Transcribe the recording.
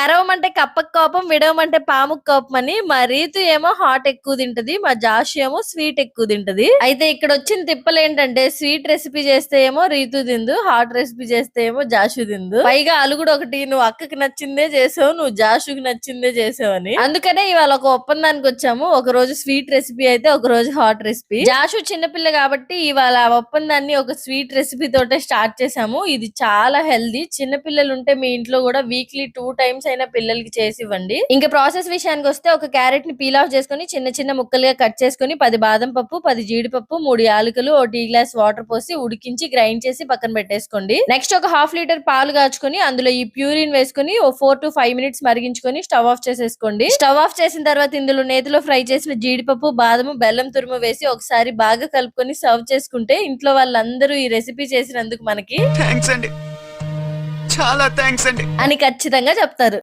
కరవమంటే కప్పకు కోపం విడవమంటే పాముకు కోపం అని మా రీతు ఏమో హాట్ ఎక్కువ తింటది మా జాషు ఏమో స్వీట్ ఎక్కువ తింటది. అయితే ఇక్కడ వచ్చిన తిప్పలు ఏంటంటే స్వీట్ రెసిపీ చేస్తే ఏమో రీతు తిందు హాట్ రెసిపీ చేస్తే ఏమో జాషు తిందు. పైగా అలుగుడు ఒకటి నువ్వు అక్కకి నచ్చిందే చేసావు నువ్వు జాషుకి నచ్చిందే చేసావు అని. అందుకనే ఇవాళ ఒక ఒప్పందానికి వచ్చాము. ఒక రోజు స్వీట్ రెసిపీ అయితే ఒక రోజు హాట్ రెసిపీ. జాషు చిన్నపిల్ల కాబట్టి ఇవాళ ఆ ఒప్పందాన్ని ఒక స్వీట్ రెసిపీ తోటే స్టార్ట్ చేసాము ఇది చాలా హెల్దీ. చిన్నపిల్లలు ఉంటే మీ ఇంట్లో కూడా వీక్లీ టూ టైమ్స్ అయినా పిల్లలకి చేసి ఇవ్వండి. ఇంకా ప్రాసెస్ విషయానికి వస్తే ఒక క్యారెట్ని పీల్ ఆఫ్ చేసుకొని చిన్న చిన్న ముక్కలుగా కట్ చేసుకొని పది బాదం పప్పు పది జీడిపప్పు మూడు యాలకులు ఓ టీ గ్లాస్ వాటర్ పోసి ఉడికించి గ్రైండ్ చేసి పక్కన పెట్టేసుకోండి. నెక్స్ట్ ఒక హాఫ్ లీటర్ పాలు కాచుకొని అందులో ఈ ప్యూరిన్ వేసుకొని ఓ ఫోర్ టు ఫైవ్ మినిట్స్ మరిగించుకొని స్టవ్ ఆఫ్ చేసేసుకోండి. స్టవ్ ఆఫ్ చేసిన తర్వాత ఇందులో నేతిలో ఫ్రై చేసిన జీడిపప్పు బాదము బెల్లం తురుము వేసి ఒకసారి బాగా కలుపుకొని సర్వ్ చేసుకుంటే ఇంట్లో వాళ్ళందరూ ఈ రెసిపీ చేసినందుకు మనకి థ్యాంక్స్ అండి. చాలా థ్యాంక్స్ అండి. అని ఖచ్చితంగా చెప్తారు.